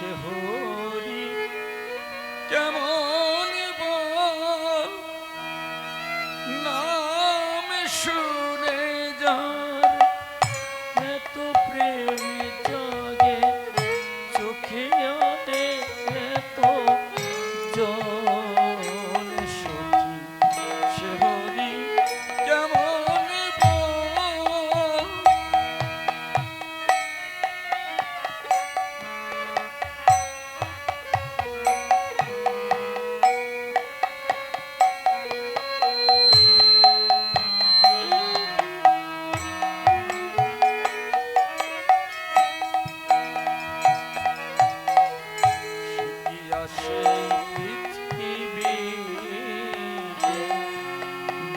সে হরি। কেমন বল? নাম শুনে।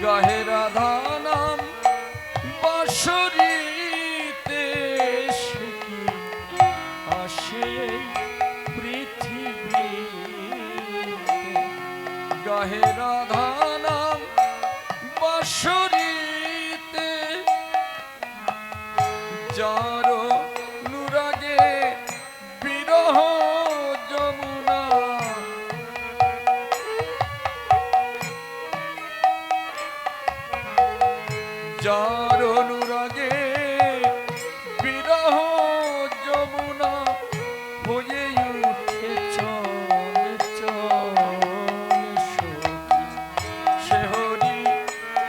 গাহে রাধা নাম বাঁশরীতে আসে পৃথিবী গাহে রাধা নাম বাঁশরীতে যার যার অনুরাগে বিরহ যমুনা হয়ে উঠে চল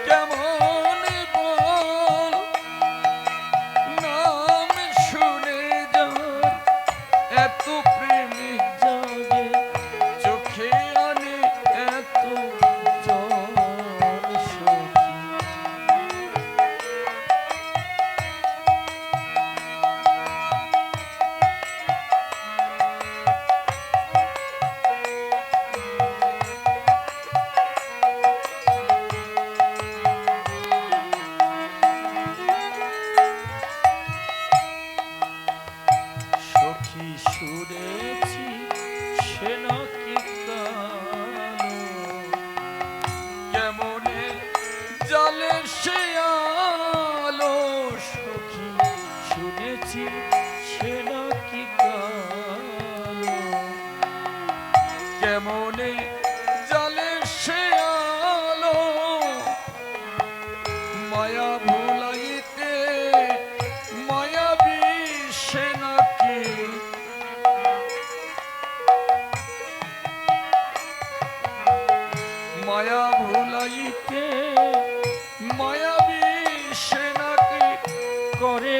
কেমন বল? নাম শুনে যার এত সখী শুনেছি, সে নাকি কেমনে জালে সে আলো? মায়া ভুলাইতে মায়াবী সে নাকি? মায়া ভুলাইতে করে